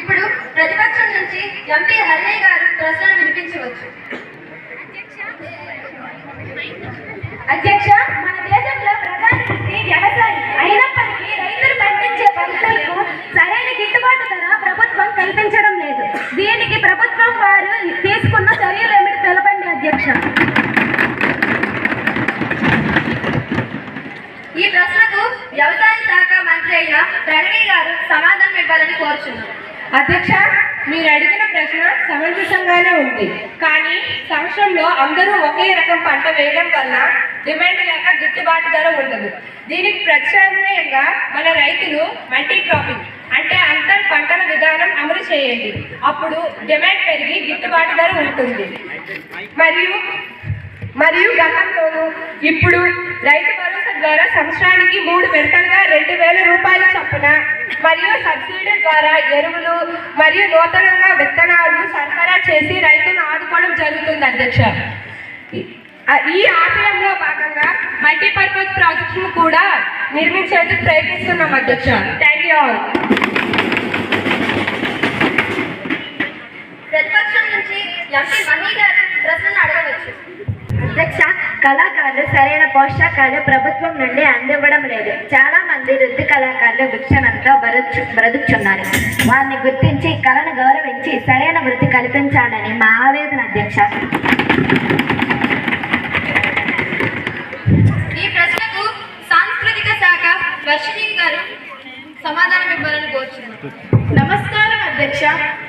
ఇప్పుడు ప్రతిపక్షం నుంచి ఎంపీ హరిణయ్య గారు ప్రశ్నలు వినిపించవచ్చు. అధ్యక్ష మన దేశంలో ప్రధాన వృత్తి వ్యవసాయం అయినప్పటికీ రైతులు పండించే పంటలకు సరైన గిట్టుబాటు ధర ప్రభుత్వం కల్పించడం లేదు. దీనికి ప్రభుత్వం వారు తీసుకున్న చర్యలు ఏమిటి తెలపండి అధ్యక్ష? ఈ ప్రశ్నకు వ్యవసాయ శాఖ మంత్రి అయిన ప్రణవి గారు సమాధానం ఇవ్వాలని కోరుచున్నాను అధ్యక్ష మీరు అడిగిన ప్రశ్న సమంజసంగానే ఉంది. కానీ సంవత్సరంలో అందరూ ఒకే రకం పంట వేయడం వల్ల డిమాండ్ లేక గిట్టుబాటు ధర ఉండదు. దీనికి ప్రత్యామ్నాయంగా మన రైతులు మల్టీ క్రాపింగ్ అంటే అంతర్ పంటల విధానం అమలు చేయండి. అప్పుడు డిమాండ్ పెరిగి గిట్టుబాటు ధర ఉంటుంది. మరియు మరియు గతంలోనూ ఇప్పుడు రైతు భరోసా ద్వారా సంవత్సరానికి మూడు విడతలుగా రెండు వేల రూపాయల చొప్పున మరియు సబ్సిడీ ద్వారా ఎరువులు మరియు నూతనంగా విత్తనాలు సరఫరా చేసి రైతును ఆదుకోవడం జరుగుతుంది అధ్యక్ష. ఈ- ఆశయంలో భాగంగా మల్టీపర్పస్ ప్రాజెక్టును కూడా నిర్మించేందుకు ప్రయత్నిస్తున్నాం అధ్యక్ష. థ్యాంక్ యూ ఆల్ ప్రతిపక్షం నుంచి ఎంపీ మహి గారు ప్రశ్నలు అడగవచ్చు అధ్యక్ష కళాకారులు సరైన పోషకాలు ప్రభుత్వం నుండి అందివ్వడం లేదు. చాలా మంది వృత్తి కళాకారులు భిక్షణంతో బ్రతుకు బ్రతుకుచున్నారు. వారిని గుర్తించి కళను గౌరవించి సరైన వృత్తి కల్పించాలని మా ఆవేదన అధ్యక్ష. ఈ ప్రశ్నకు సాంస్కృతిక శాఖ వర్షిణి గారు సమాధానం ఇవ్వాలని కోరుచున్నాను. నమస్కారం అధ్యక్ష.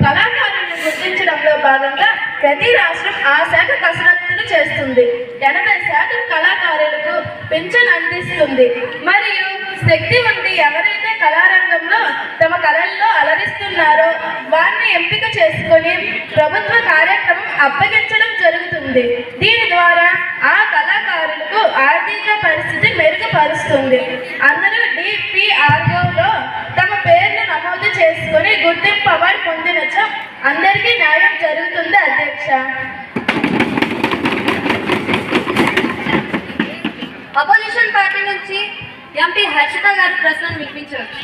కళాకారులను గుర్తించడంలో భాగంగా ప్రతి రాష్ట్రం ఆ శాఖ కసరత్తులు చేస్తుంది. ఎనభై శాతం కళాకారులకు పింఛన్ అందిస్తుంది. మరియు శక్తి వంటి ఎవరైతే కళారంగంలో తమ కళల్లో అలరిస్తున్నారో వారిని ఎంపిక చేసుకొని ప్రభుత్వ కార్యక్రమం అప్పగించడం జరుగుతుంది. దీని ద్వారా ఆ కళాకారులకు ఆర్థిక పరిస్థితి మెరుగుపరుస్తుంది. అందరూ డిపిఆర్ఓలో తమ పేర్లు నమోదు చేసుకొని గుర్తింపు అవార్డు పొందినచో అందరికీ న్యాయం జరుగుతుంది అధ్యక్ష. అపోజిషన్ పార్టీ నుంచి ఎంపీ హర్షిత గారు ప్రశ్నలు వినిపించవచ్చు.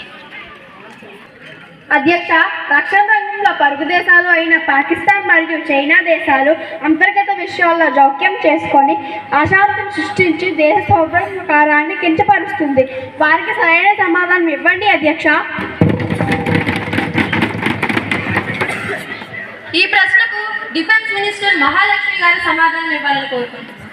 అధ్యక్ష రక్షణ రంగంలో పరుగు దేశాలు అయిన పాకిస్తాన్ మరియు చైనా దేశాలు అంతర్గత విషయాల్లో జోక్యం చేసుకొని అశాంతిని సృష్టించి దేశ సౌభ్రకారాన్ని కించపరుస్తుంది. వారికి సరైన సమాధానం ఇవ్వండి అధ్యక్ష. ఈ ప్రశ్నకు డిఫెన్స్ మినిస్టర్ మహాలక్ష్మి గారు సమాధానం ఇవ్వాలని కోరుకుంటున్నాను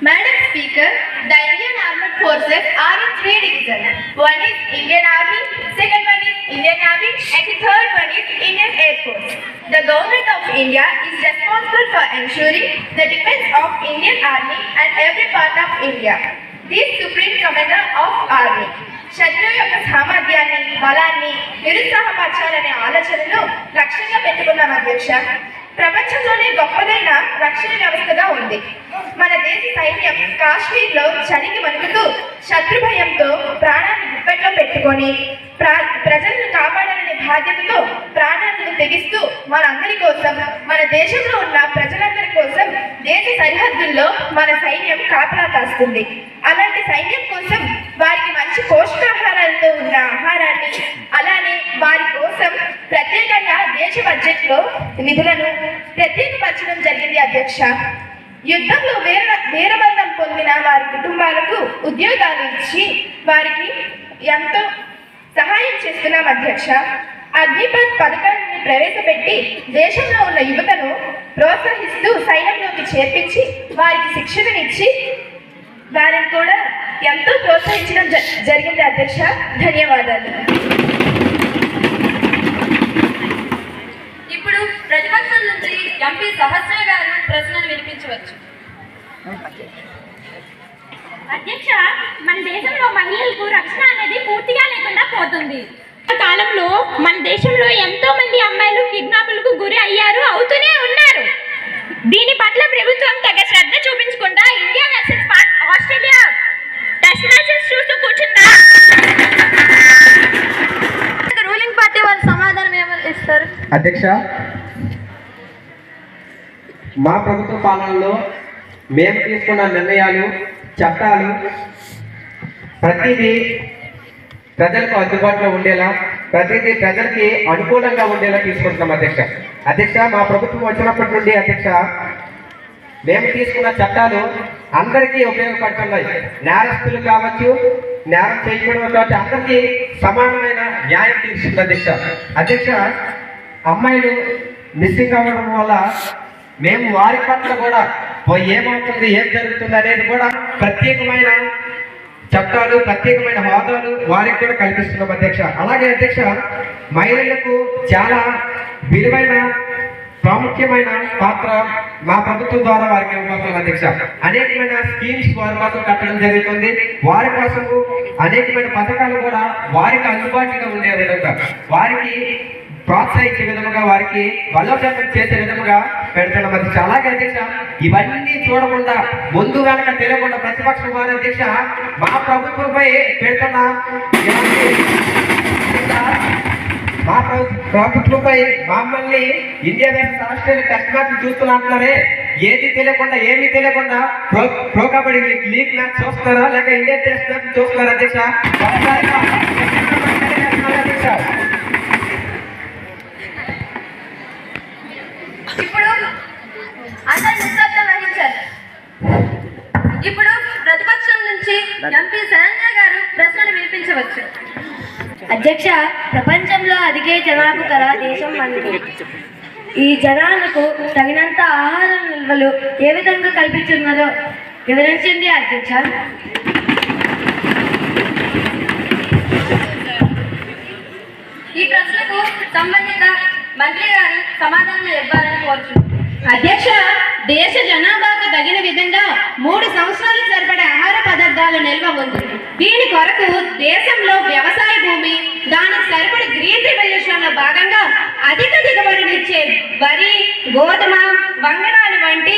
Madam Speaker, the Indian Armed Forces are in three divisions. One is Indian Army, second one is Indian Navy, and the third one is Indian Air Force. The government of India is responsible for ensuring the defense of Indian Army and every part of India. This supreme commander of Army. శత్రువు యొక్క సామర్థ్యాన్ని బలాన్ని నిరుత్సాహపరచాలనే ఆలోచనను లక్ష్యంగా పెట్టుకున్నాం అధ్యక్ష. ప్రపంచంలోనే గొప్పదైన రక్షణ వ్యవస్థగా ఉంది. మన దేశ సైన్యం కాశ్మీర్లో చలికి వణుకుతూ శత్రు భయంతో ప్రాణాన్ని గుప్పెట్లో పెట్టుకొని ప్రా ప్రజలను కాపాడాలనే బాధ్యతతో ప్రాణాలను తెగిస్తూ మనందరి కోసం మన దేశంలో ఉన్న ప్రజలందరి కోసం దేశ సరిహద్దుల్లో మన సైన్యం కాపలా కాస్తుంది. అలాంటి సైన్యం కోసం వారికి మంచి పోషకాహారాలతో ఉన్న ఆహారాన్ని అలానే వారి కోసం ప్రత్యేకంగా దేశ బడ్జెట్లో నిధులను ప్రత్యేకపరచడం జరిగింది అధ్యక్ష. యుద్ధంలో వీర వీరమరణం పొందిన వారి కుటుంబాలకు ఉద్యోగాలు ఇచ్చి వారికి ఎంతో సహాయం చేస్తున్నాం అధ్యక్ష. అగ్నిపథ్ పథకాన్ని ప్రవేశపెట్టి దేశంలో ఉన్న యువతను ప్రోత్సహిస్తూ సైన్యంలోకి చేర్పించి వారికి శిక్షణనిచ్చి వారిని కూడా ఎంతో ప్రోత్సహించడం జ- జరిగింది అధ్యక్ష. ధన్యవాదాలు. ఇప్పుడు ప్రతిపక్షం నుంచి ఎంపీ సహస్ర గారు ప్రశ్నలు వినిపించవచ్చు. అధ్యక్ష మన దేశంలో మహిళలకు రక్షణ అనేది పూర్తిగా లేకుండా పోతుంది. కాలంలో మన దేశంలో ఎంతో మంది అమ్మాయిలు కిడ్నాపులకు గురి అయ్యారు అవుతూనే ఉన్నారు. దీని పట్ల ప్రభుత్వం తగ శ్రద్ధ చూపించకుండా ఇండియా వర్సెస్ ఆస్ట్రేలియా చూస్తూ కూర్చుందా రూలింగ్ పార్టీ వాళ్ళు సమాధానం ఏమని ఇస్తారు? అధ్యక్ష మా ప్రభుత్వ పాలనలో మేము తీసుకున్న నిర్ణయాలు చట్టాలు ప్రతిదీ ప్రజలకు అందుబాటులో ఉండేలా ప్రతిదీ ప్రజలకి అనుకూలంగా ఉండేలా తీసుకుంటున్నాం అధ్యక్ష. అధ్యక్ష మా ప్రభుత్వం వచ్చినప్పటి నుండి అధ్యక్ష మేము తీసుకున్న చట్టాలు అందరికీ ఉపయోగపడుతున్నాయి. నేరస్తులు కావచ్చు నేరం చేయకూడదు అందరికీ సమానమైన న్యాయం తీసుకుంది అధ్యక్ష. అధ్యక్ష అమ్మాయిలు మిస్సింగ్ అవ్వడం వల్ల మేము వారి పట్ల కూడా ఏమవుతుంది ఏం జరుగుతుంది అనేది కూడా ప్రత్యేకమైన చట్టాలు ప్రత్యేకమైన హోదాలు వారికి కూడా కల్పిస్తున్నాం అధ్యక్ష. అలాగే అధ్యక్ష మహిళలకు చాలా విలువైన ప్రాముఖ్యమైన పాత్ర మా ప్రభుత్వం ద్వారా వారికి ఇవ్వబోతుంది అధ్యక్ష అనేకమైన స్కీమ్స్ వారి కోసం కట్టడం జరుగుతుంది. వారి కోసము అనేకమైన పథకాలు కూడా వారికి అందుబాటులో ఉండే విధంగా వారికి ప్రోత్సహించే విధముగా వారికి బలోపేతం చేసే విధముగా పెడతాం అధ్యక్ష అలాగే అధ్యక్ష ఇవన్నీ చూడకుండా ముందు కనుక తెలియకుండా ప్రతిపక్షం వారి అధ్యక్ష మా ప్రభుత్వంపై పెడుతున్న మా ప్రభుత్వంపై మమ్మల్ని India versus Australia test match చూస్తున్నట్టున్నారే ఏది తెలియకుండా ఏమీ తెలియకుండా pro pro kabaddi league league match చూస్తున్నారా లేక ఇండియా టెస్ట్ మ్యాచ్ చూస్తున్నారా అధ్యక్ష ఇప్పుడు నిశ్శబ్దం వహించారు. ఇప్పుడు ప్రతిపక్షం నుంచి ఎంపీ సంజయ్ గారు ప్రశ్నలు వినిపించవచ్చు. అధ్యక్ష ప్రపంచంలో అధికే జనాభా కల దేశం మనది. ఈ జనాలకు తగినంత ఆహార నిల్వలు ఏ విధంగా కల్పించున్నారో వివరించండి అధ్యక్ష. ఈ ప్రశ్నకు సంబంధిత మంత్రి గారు సమాధానం ఇవ్వాలని కోరుచున్నాను అధ్యక్ష దేశ జనాభాకు తగిన విధంగా మూడు సంవత్సరాలు సరిపడే ఆహార పదార్థాల నిల్వ ఉంది. దీని కొరకు దేశంలో వ్యవసాయ భూమి దానికి సరిపడే గ్రీన్ రెవల్యూషన్లో భాగంగా అధిక దిగుబడినిచ్చే వరి గోధుమ వంగడాలు వంటి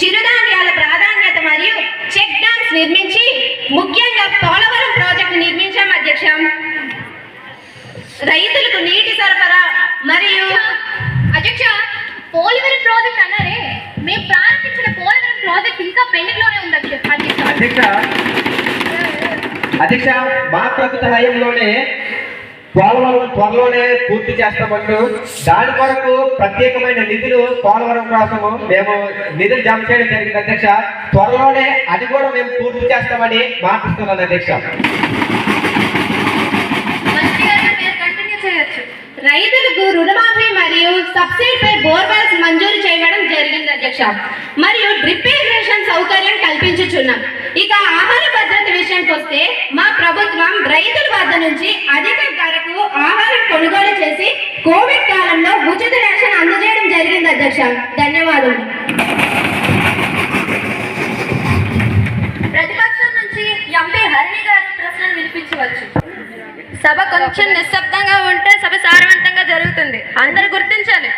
చిరుధాన్యాల ప్రాధాన్యత మరియు చెక్ డ్యామ్స్ నిర్మించి ముఖ్యంగా పోలవరం ప్రాజెక్టు నిర్మించాం అధ్యక్ష. రైతులకు నీటి సరఫరా మరియు అధ్యక్ష పోలవరం ప్రాజెక్ట్ అధ్యక్ష. అధ్యక్ష మా ప్రభుత్వ హయంలోనే పోలవరం త్వరలోనే పూర్తి చేస్తామంటూ దాని కొరకు ప్రత్యేకమైన నిధులు పోలవరం కోసము మేము నిధులు జమ చేయడం జరిగింది అధ్యక్ష. త్వరలోనే అది కూడా మేము పూర్తి చేస్తామని మాటిస్తున్నాను అధ్యక్ష. రైతులకు రుణమాఫీ మరియు సబ్సిడీపై బోర్వెల్స్ మంజూరు చేయడం జరిగింది అధ్యక్ష. మరియు డ్రిప్ ఇరిగేషన్ సౌకర్యం కల్పించుచున్నాం. ఇక ఆహార భద్రత విషయానికి వస్తే మా ప్రభుత్వం రైతుల వద్ద నుంచి అధిక ధరకు ఆహారం కొనుగోలు చేసి కోవిడ్ కాలంలో ఉచిత రేషన్ అందజేయడం జరిగింది అధ్యక్ష. ధన్యవాదాలు ప్రతిపక్షం నుంచి ఎంపీ హరిణి గారు ప్రశ్నలు వినిపించవచ్చు. సభ కొంచెం నిశ్శబ్దంగా ఉంటే సభ సారవంతంగా జరుగుతుంది. అందరూ గుర్తించాలి.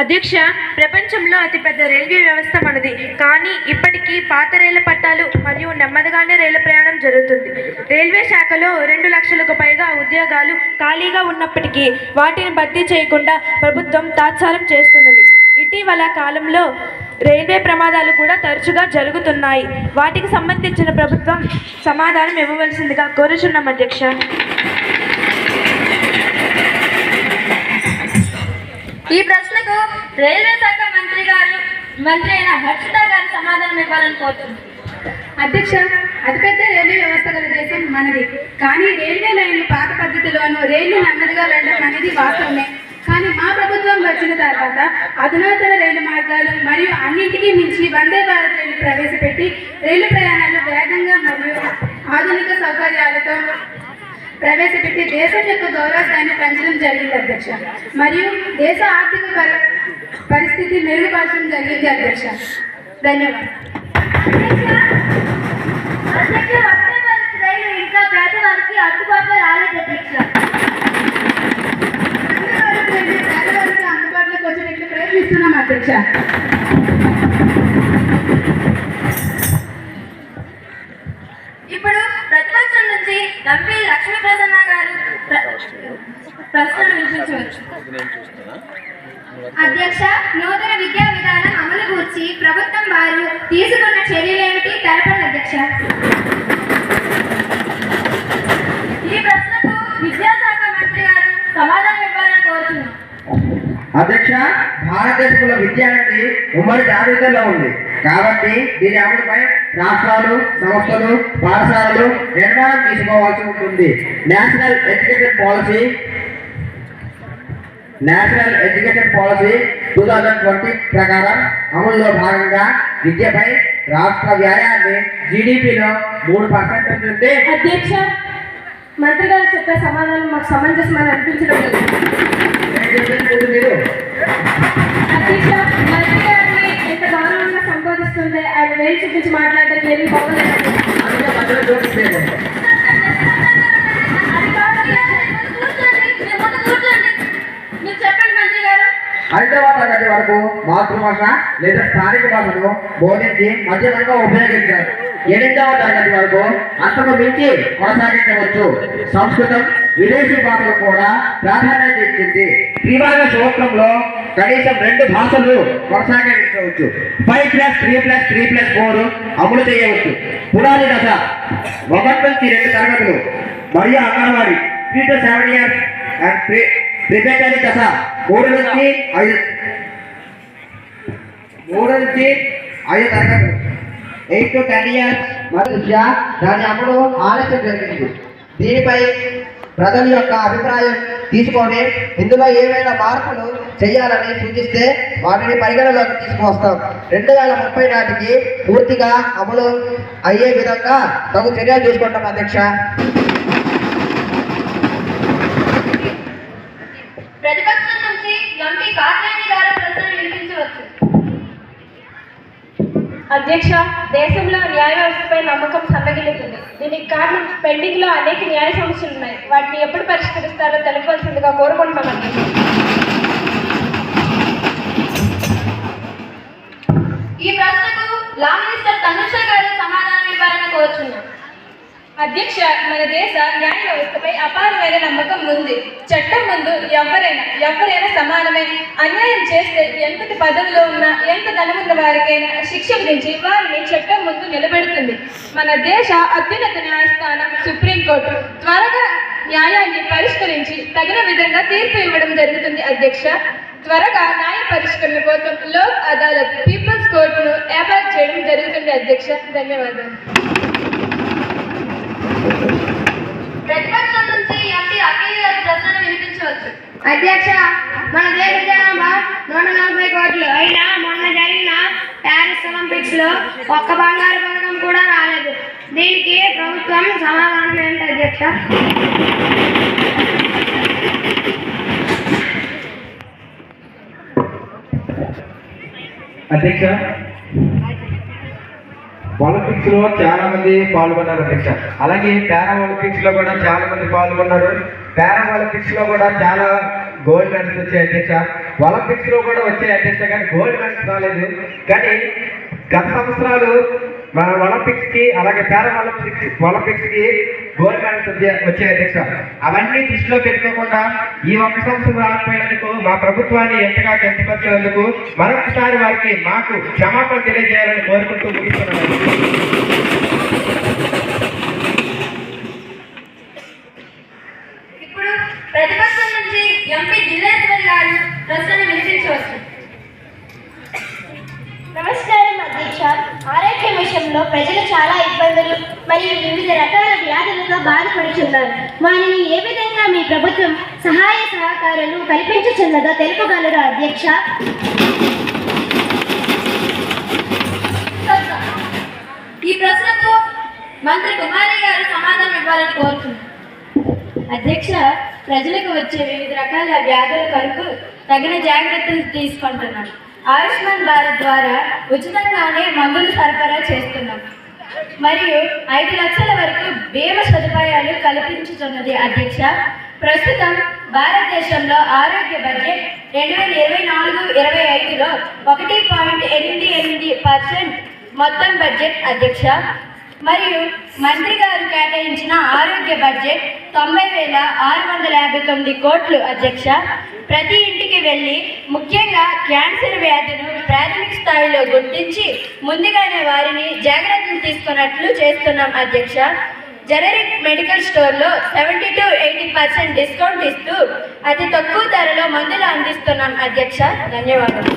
అధ్యక్ష ప్రపంచంలో అతిపెద్ద రైల్వే వ్యవస్థ మనది. కానీ ఇప్పటికీ పాత రైలు పట్టాలు మరియు నెమ్మదిగానే రైలు ప్రయాణం జరుగుతుంది. రైల్వే శాఖలో రెండు లక్షలకు పైగా ఉద్యోగాలు ఖాళీగా ఉన్నప్పటికీ వాటిని భర్తీ చేయకుండా ప్రభుత్వం తాత్సారం చేస్తున్నది. ఇటీవల కాలంలో రైల్వే ప్రమాదాలు కూడా తరచుగా జరుగుతున్నాయి. వాటికి సంబంధించిన ప్రభుత్వం సమాధానం ఇవ్వవలసిందిగా కోరుచున్నాం అధ్యక్ష ఈ ప్రశ్నకు రైల్వే శాఖ మంత్రి గారు మంత్రి అయిన హర్షిత గారు సమాధానం ఇవ్వాలని కోరుతున్నాను అధ్యక్ష అతిపెద్ద రైల్వే వ్యవస్థ గల దేశం మనది. కానీ రైల్వే లైన్లు పాత పద్ధతిలోనూ రైళ్ళు నెమ్మదిగా వెళ్ళడం అనేది వాస్తవమే. కానీ మా ప్రభుత్వం వచ్చిన తర్వాత అధునాతన రైలు మార్గాలు మరియు అన్నింటికీ మించి వందే భారత్ రైలు ప్రవేశపెట్టి రైలు ప్రయాణాలు వేగంగా మరియు ఆధునిక సౌకర్యాలతో ప్రవేశపెట్టి దేశం యొక్క గౌరవాన్ని పెంచడం జరిగింది అధ్యక్ష. మరియు దేశ ఆర్థిక పరిస్థితి మెరుగుపరచడం జరిగింది అధ్యక్ష. ధన్యవాదాలు. ఇంకా పేదవారికి అందుబాటులో రాలేదు అధ్యక్ష. అందుబాటులోకి వచ్చేటట్లు ప్రయత్నిస్తున్నాం అధ్యక్ష. ఉమ్మడి జాబితాలో ఉంది. కాబట్టి దీని అమలుపై రాష్ట్రాలు సంస్థలు పాఠశాలలు నిర్ణయం తీసుకోవాల్సి ఉంటుంది. National education policy national education policy two thousand twenty ప్రకారం అమలులో భాగంగా విద్యపై రాష్ట్ర వ్యయాన్ని జీడిపిలో మూడు పర్సెంట్ ఉంటే అధ్యక్ష మంత్రి గారు చెప్పే సమాధానం మాకు సమంజసమని అనిపించడం లేదు. అధ్యక్ష సంబోధిస్తుంటే ఆయన వేలు చూపించి మాట్లాడడానికి ఏమి బాగోలేదు అందుకే మధ్యలో వరకు మాతృభాష లేదా స్థానిక భాషను బోధించి మధ్యమంగా ఉపయోగించారు. ఎనిమిదవ తరగతి వరకు అంతకు మించి కొనసాగించవచ్చు. సంస్కృతం విదేశీ భాషలు కూడా ప్రాధాన్యత ఇచ్చింది. త్రిభాగ సూత్రంలో కనీసం రెండు భాషలు కొనసాగించవచ్చు. Five plus three plus three plus four అమలు చేయవచ్చు. పునాది దశ ఒకటి నుంచి రెండు తరగతులు మరియు anganwadi three to seven years and preparatory దశ మూడు నుంచి ఐదు మూడు నుంచి ఐదు తరగతులు. ఎయిట్ టు టెన్ ఇయర్స్ మరియు దాని అమలు ఆలస్యం జరిగింది. దీనిపై ప్రజల యొక్క అభిప్రాయం తీసుకొని ఇందులో ఏమైనా మార్పులు చేయాలని సూచిస్తే వాటిని పరిగణలోకి తీసుకువస్తాం. రెండు వేల ముప్పై నాటికి పూర్తిగా అమలు అయ్యే విధంగా తగు చర్యలు తీసుకుంటాం అధ్యక్ష. ప్రతిపక్షం నుంచి ఎంపీ గారు ప్రశ్నలు వినిపించవచ్చు అధ్యక్ష దేశంలో న్యాయ వ్యవస్థపై నమ్మకం సన్నగిల్లుతుంది దీనికి కారణం పెండింగ్లో అనేక న్యాయ సమస్యలు ఉన్నాయి. వాటిని ఎప్పుడు పరిష్కరిస్తారో తెలపవలసిందిగా కోరుకుంటున్నాం అధ్యక్ష ఈ ప్రశ్నకు లా మినిస్టర్ తనుష గారు సమాధానం ఇవ్వాలని కోరుచున్నాం. అధ్యక్ష మన దేశ న్యాయ వ్యవస్థపై అపారమైన నమ్మకం ఉంది. చట్టం ముందు ఎవరైనా ఎవరైనా సమానమే. అన్యాయం చేస్తే ఎంత పదవిలో ఉన్నా ఎంత ధనమున్న వారికైనా శిక్ష విధించి వారిని చట్టం ముందు నిలబెడుతుంది. మన దేశ అత్యున్నత న్యాయస్థానం సుప్రీంకోర్టు త్వరగా న్యాయాన్ని పరిష్కరించి తగిన విధంగా తీర్పు ఇవ్వడం జరుగుతుంది అధ్యక్ష. త్వరగా న్యాయ పరిష్కరణ కోసం లోక్ అదాలత్ పీపుల్స్ కోర్టును ఏర్పాటు చేయడం జరుగుతుంది అధ్యక్ష. ధన్యవాదాలు. ప్రతిపక్షం నుంచి ఎంపీ అఖిల్ గారు వినిపించవచ్చు. అధ్యక్ష మన దేశ జనాభా నూట నలభై కోట్లు. అయినా మొన్న జరిగిన ప్యారిస్ ఒలింపిక్స్లో ఒక్క బంగారు పథకం కూడా రాలేదు. దీనికి ప్రభుత్వం సమాధానం ఏంటి అధ్యక్ష? అధ్యక్ష ఒలింపిక్స్లో చాలా మంది పాల్గొన్నారు అధ్యక్ష. అలాగే పారా ఒలింపిక్స్లో కూడా చాలా మంది పాల్గొన్నారు. పారా ఒలింపిక్స్లో కూడా చాలా గోల్డ్ మెడల్స్ వచ్చాయి అధ్యక్ష. ఒలింపిక్స్లో కూడా వచ్చాయి అధ్యక్ష కానీ గోల్డ్ మెడల్స్ రాలేదు. కానీ గత సంవత్సరాలు మన ఒలింపిక్స్కి అలాగే పారా ఒలింపిక్స్ ఒలింపిక్స్కి గోల్డ్ మెడల్స్ వచ్చే అధ్యక్ష. అవన్నీ దృష్టిలో పెట్టుకోకుండా ఈ ఒక్క సంవత్సరం రాకపోయినందుకు మా ప్రభుత్వాన్ని ఎంతగా గట్టిపరిచినందుకు మరొకసారి వారికి మాకు క్షమాపణ తెలియజేయాలని కోరుకుంటూ ముగిస్తున్నాను. ప్రతిపక్షం నుంచి ఎంపీ దిల్లేశ్వరి గారు ప్రశ్నలు వినిపించవచ్చు. నమస్కారం అధ్యక్ష. ఆరోగ్య విషయంలో ప్రజలు చాలా ఇబ్బందులు మరియు వివిధ రకాల వ్యాధులతో బాధపడుతున్నారు. వారిని ఏ విధంగా మీ ప్రభుత్వం సహాయ సహకారాలు కల్పించుచున్నదో తెలుపగలరు అధ్యక్ష. ఈ ప్రశ్నకు మంత్రి కుమారి గారు సమాధానం ఇవ్వాలని కోరుతున్నాను అధ్యక్ష ప్రజలకు వచ్చే వివిధ రకాల వ్యాధుల కొరకు తగిన జాగ్రత్తలు తీసుకుంటున్నాను ఆయుష్మాన్ భారత్ ద్వారా ఉచితంగానే మందులు సరఫరా చేస్తున్నాం. మరియు ఐదు లక్షల వరకు బీమా సదుపాయాలు కల్పించుతున్నది అధ్యక్ష. ప్రస్తుతం భారతదేశంలో ఆరోగ్య బడ్జెట్ రెండు వేల ఇరవై నాలుగు ఇరవై ఐదులో ఒకటి పాయింట్ ఎనిమిది ఎనిమిది పర్సెంట్ మొత్తం బడ్జెట్ అధ్యక్ష. మరియు మంత్రి గారు కేటాయించిన ఆరోగ్య బడ్జెట్ తొంభై వేల ఆరు వందల యాభై తొమ్మిది కోట్లు అధ్యక్ష. ప్రతి ఇంటికి వెళ్ళి ముఖ్యంగా క్యాన్సర్ వ్యాధిను ప్రాథమిక స్థాయిలో గుర్తించి ముందుగానే వారిని జాగ్రత్తలు తీసుకున్నట్లు చేస్తున్నాం అధ్యక్ష. జనరిక్ మెడికల్ స్టోర్లో seventy to eighty percent discount ఇస్తూ అతి తక్కువ ధరలో మందులు అందిస్తున్నాం అధ్యక్ష. ధన్యవాదాలు.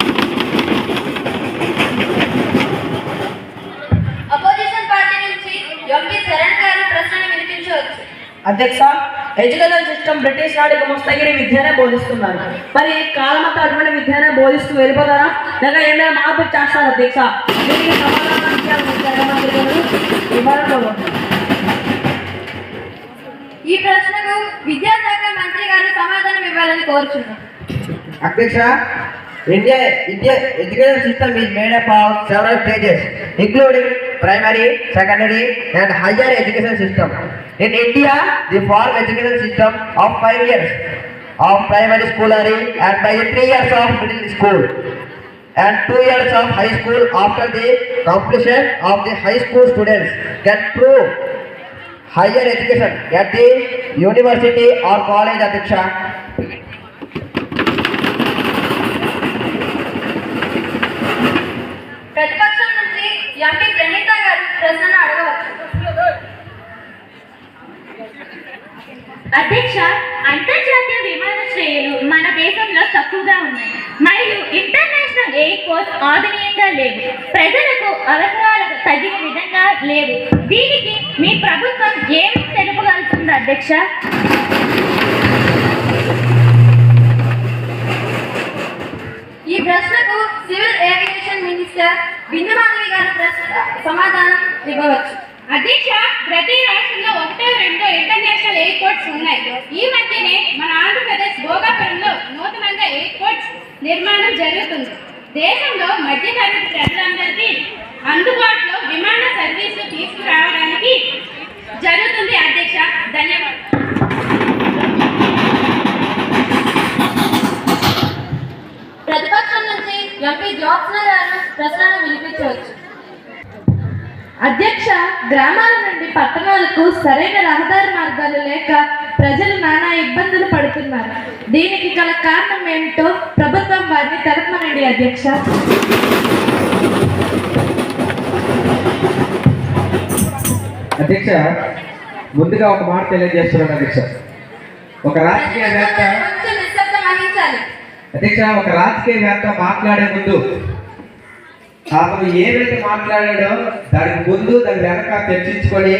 ఎంపీ చరణ్ గారు ప్రశ్నలు వినిపించవచ్చు. అధ్యక్ష ఎడ్యుకేషన్ సిస్టమ్ బ్రిటిష్ నాటి గుమస్తగిరి విద్యనే బోధిస్తున్నారు. మరి కాలమంతా అటువంటి విద్యనే బోధిస్తూ వెళ్ళిపోతారా? లేక ఏమైనా మార్పు చేస్తారు అధ్యక్ష? దీనికి సమాధానం ఈ ప్రశ్నకు విద్యాశాఖ మంత్రి గారు సమాధానం ఇవ్వాలని కోరుచున్నాం. అధ్యక్ష India, India education system is made up of several stages, including primary, secondary, and higher education system. In India, the form education system of five years of primary schooling and by three years of middle school and two years of high school after the completion of the high school students can prove higher education at the university or college Adiksha. ప్రతిపక్షం నుంచి MP ప్రశ్నలు అడగవచ్చు. అధ్యక్ష అంతర్జాతీయ విమానాశ్రయాలు మన దేశంలో తక్కువగా ఉన్నాయి. మరియు ఇంటర్నేషనల్ ఎయిర్పోర్ట్స్ ఆధునీయంగా లేవు. ప్రజలకు అవసరాలకు తగిన విధంగా లేవు. దీనికి మీ ప్రభుత్వం ఏం తెలుపగలుగుతుంది అధ్యక్ష? ఈ ప్రశ్నకు civil aviation minister Bindu Madhavi గారు సమాధానం ఇవ్వవచ్చు. అధ్యక్ష ప్రతి రాష్ట్రంలో ఒకటో రెండో ఇంటర్నేషనల్ ఎయిర్పోర్ట్స్ ఉన్నాయి. ఈ మధ్యనే మన ఆంధ్రప్రదేశ్ భోగాపురంలో నూతనంగా ఎయిర్పోర్ట్స్ నిర్మాణం జరుగుతుంది. దేశంలో మధ్యతరగతి ప్రజలందరికీ అందుబాటులో విమాన సర్వీసు తీసుకురావడానికి జరుగుతుంది. అధ్యక్ష ధన్యవాదాలు ప్రతిపక్షం నుంచి ఎంపీ జ్యోత్స్న గారు ప్రశ్నలు వినిపించవచ్చు. అధ్యక్ష గ్రామాల నుండి పట్టణాలకు సరైన రహదారి మార్గాలు లేక ప్రజలు నానా ఇబ్బందులు పడుతున్నారు. దీనికి గల కారణం ఏమిటో ప్రభుత్వం వారిని తెలపనండి అధ్యక్ష. అధ్యక్ష ముందుగా ఒక మాట తెలియజేస్తున్నాను అధ్యక్ష. ఒక వహించాలి అధ్యక్ష ఒక రాజకీయవేత్త మాట్లాడే ముందు అతను ఏదైతే మాట్లాడాడో దానికి ముందు దాని వెనక చర్చించుకొని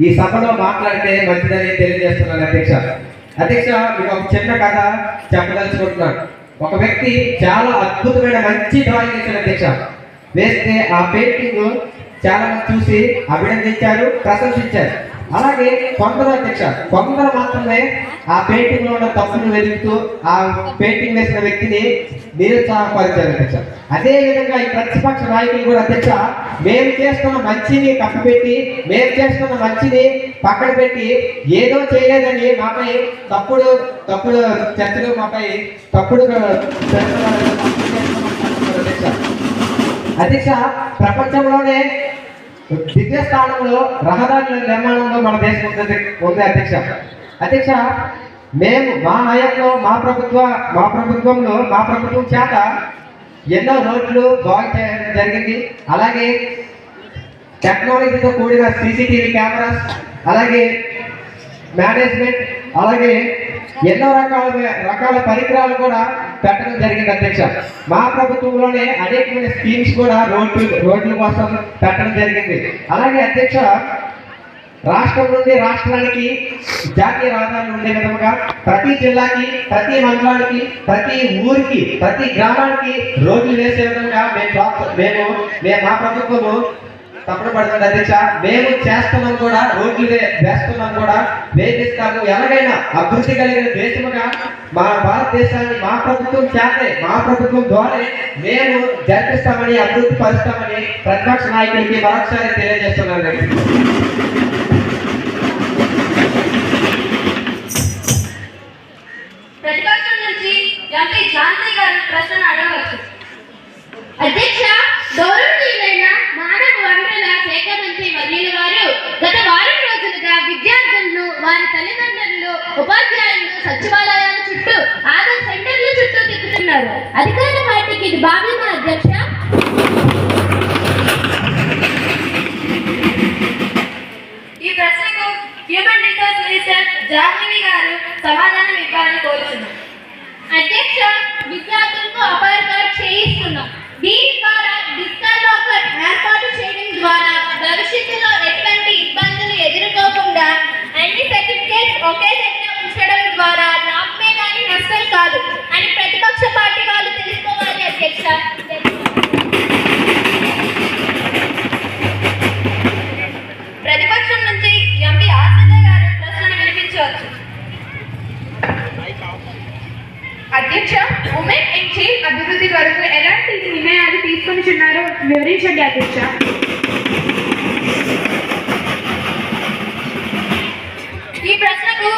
ఈ సభలో మాట్లాడితే మంచిదని తెలియజేస్తున్నాను అధ్యక్ష. అధ్యక్ష మీకు ఒక చిన్న కథ చెప్పదలుచుకుంటున్నాను. ఒక వ్యక్తి చాలా అద్భుతమైన మంచి డ్రాయింగ్ వేసిన అధ్యక్ష. వేస్తే ఆ పెయింటింగ్ చాలా మంది చూసి అభినందించారు ప్రశంసించారు. అలాగే కొందరు అధ్యక్ష కొందరు మాత్రమే ఆ పెయింటింగ్లో ఉన్న తప్పును వెతుకుతూ ఆ పెయింటింగ్ వేసిన వ్యక్తిని నిరుత్సాహపరిచారు అధ్యక్ష. అదే విధంగా ఈ ప్రతిపక్ష నాయకులు కూడా అధ్యక్ష మేము చేస్తున్న మంచిని కప్పిపెట్టి మేము చేస్తున్న మంచిని పక్కన పెట్టి ఏదో చేయలేదని మాపై తప్పుడు తప్పుడు చర్చలు మాపై తప్పుడు అధ్యక్ష. అధ్యక్ష ప్రపంచంలోనే దివ్య స్థానంలో రహదారుల నిర్మాణంలో మన దేశం ఉంది ఉంది అధ్యక్ష. అధ్యక్ష మేము మా హయాంలో మా ప్రభుత్వ మా ప్రభుత్వంలో మా ప్రభుత్వం చేత ఎన్నో రోడ్లు బాగు చేయడం జరిగింది. అలాగే టెక్నాలజీతో కూడిన సీసీటీవీ కెమెరాస్ అలాగే మేనేజ్మెంట్ అలాగే ఎన్నో రకాల రకాల పరికరాలు కూడా పెట్టడం జరిగింది అధ్యక్ష. మా ప్రభుత్వంలోనే అనేకమైన స్కీమ్స్ కూడా రోడ్లు రోడ్ల కోసం పెట్టడం జరిగింది. అలాగే అధ్యక్ష రాష్ట్రం నుండి రాష్ట్రానికి జాతీయ రహదారులు ఉండే విధముగా ప్రతి జిల్లాకి ప్రతి మండలానికి ప్రతి ఊరికి ప్రతి గ్రామానికి రోడ్లు వేసే విధంగా మేము మేము మేము మా ప్రభుత్వము తప్పుడు పడుతుంది అధ్యక్ష మేము చేస్తున్నాం కూడా రోడ్లు వేస్తున్నాం కూడా వేధిస్తాము. ఎలాగైనా అభివృద్ధి కలిగిన దేశముగా మా భారతదేశాన్ని మా ప్రభుత్వం చేతే మా ప్రభుత్వం ద్వారా మేము జరిపిస్తామని అభివృద్ధి పరుస్తామని ప్రతిపక్ష నాయకులకి మరొకసారి తెలియజేస్తున్నాను ప్రతిపక్షం నుంచి ఎంపీ ఝాన్సీ గారు ప్రశ్న అడగవచ్చు. అధ్యక్ష గౌరవనీయులైన మానవ వనరుల శాఖ మంత్రి వర్యుల వారు గత వారం రోజులుగా విద్యార్థులను వారి తల్లిదండ్రులను ఉపాధ్యాయులను అభివృద్ధి కొరకు ఎలాంటి నిర్ణయాలు తీసుకొనిచున్నారో వివరించండి అధ్యక్ష. ఈ ప్రశ్నకు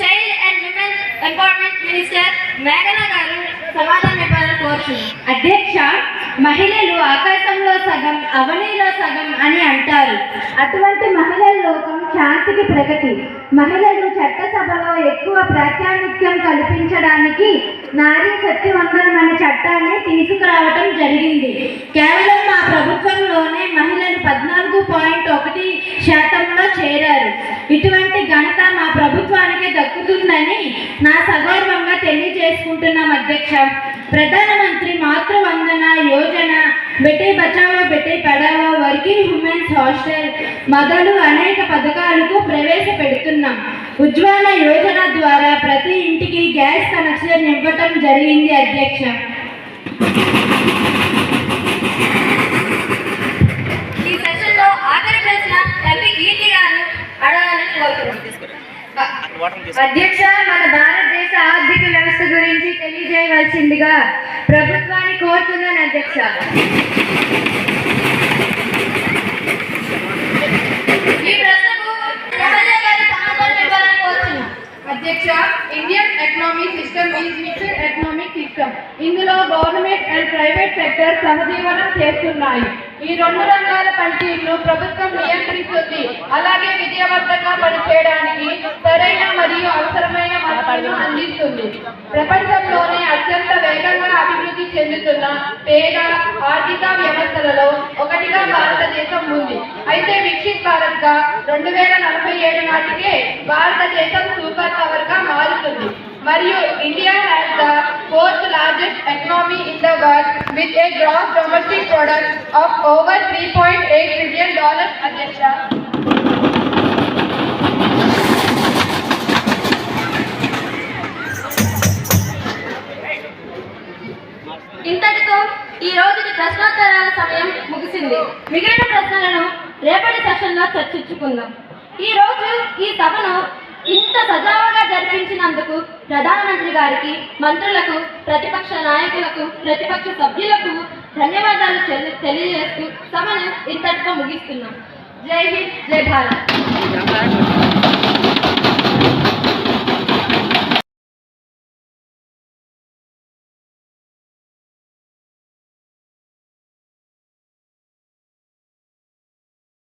child and women empowerment minister మేఘనా గారు సమాధానం ఇవ్వాలని కోరుచున్నాను అధ్యక్ష మహిళలు ఆకాశంలో సగం అవనిలో సగం అని అంటారు. అటువంటి మహిళల లోకం శాంతికి ప్రగతి. మహిళలు చట్టసభలో ఎక్కువ ప్రాతినిధ్యం కల్పించడానికి నారీ సత్యవందనం అనే చట్టాన్ని తీసుకురావటం జరిగింది. కేవలం మా ప్రభుత్వంలోనే మహిళలు పద్నాలుగు పాయింట్ ఒకటి శాతంలో చేరారు. ఇటువంటి ఘనత మా ప్రభుత్వానికి దక్కుతుందని నా సగౌరవంగా తెలియజేసుకుంటున్నాం అధ్యక్ష. ప్రధానమంత్రి మాతృ Beti Bachao Beti Padhao working women's hostel. మొదలు అనేక పథకాలకు ప్రవేశపెడుతున్నాం. ఉజ్వల యోజన ద్వారా ప్రతి ఇంటికి గ్యాస్ కనెక్షన్ ఇవ్వటం జరిగింది అధ్యక్ష. ఈ సెషన్లో ఆఖరి ప్రశ్న తల్లి కీర్తి గారు అడగాలని కోరుతున్నాను అధ్యక్ష మన భారతదేశ ఆర్థిక వ్యవస్థ గురించి తెలియజేయవలసిందిగా ప్రభుత్వాన్ని కోరుతున్నాను అధ్యక్ష. అధ్యక్ష Indian economic system is mixed economic system. ఇందులో గవర్నమెంట్ అండ్ ప్రైవేట్ సెక్టర్ సహజీవనం చేస్తున్నాయి. ఈ రెండు రంగాల పనితీరును ప్రభుత్వం నియంత్రిస్తుంది. అలాగే విజయవంతంగా పనిచేయడానికి సరైన మరియు అవసరమైన మద్దతును అందిస్తుంది. ప్రపంచంలోనే అత్యంత వేగంగా అభివృద్ధి చెందుతున్న పేద ఆర్థిక వ్యవస్థలలో ఒకటిగా భారతదేశం ఉంది. అయితే వికసిత్ భారత్గా రెండు వేల నలభై ఏడు నాటికే భారతదేశం సూపర్ పవర్గా మారుతుంది. మరియు India has the fourth largest economy in the world with a gross domestic product of over three point eight trillion dollars అధ్యక్ష ఇంతటితో ఈ రోజుకి ప్రశ్నోత్తరాల సమయం ముగిసింది. మిగిలిన ప్రశ్నలను రేపటి సెషన్లో చర్చించుకుందాం ఈ రోజు ఈ సభను ఇంత సజావుగా జరిపించినందుకు ప్రధానమంత్రి గారికి మంత్రులకు ప్రతిపక్ష నాయకులకు ప్రతిపక్ష సభ్యులకు ధన్యవాదాలు తెలియజేస్తూ సభను ఇంతటితో ముగిస్తున్నాం. జై హింద్ జై భారత్.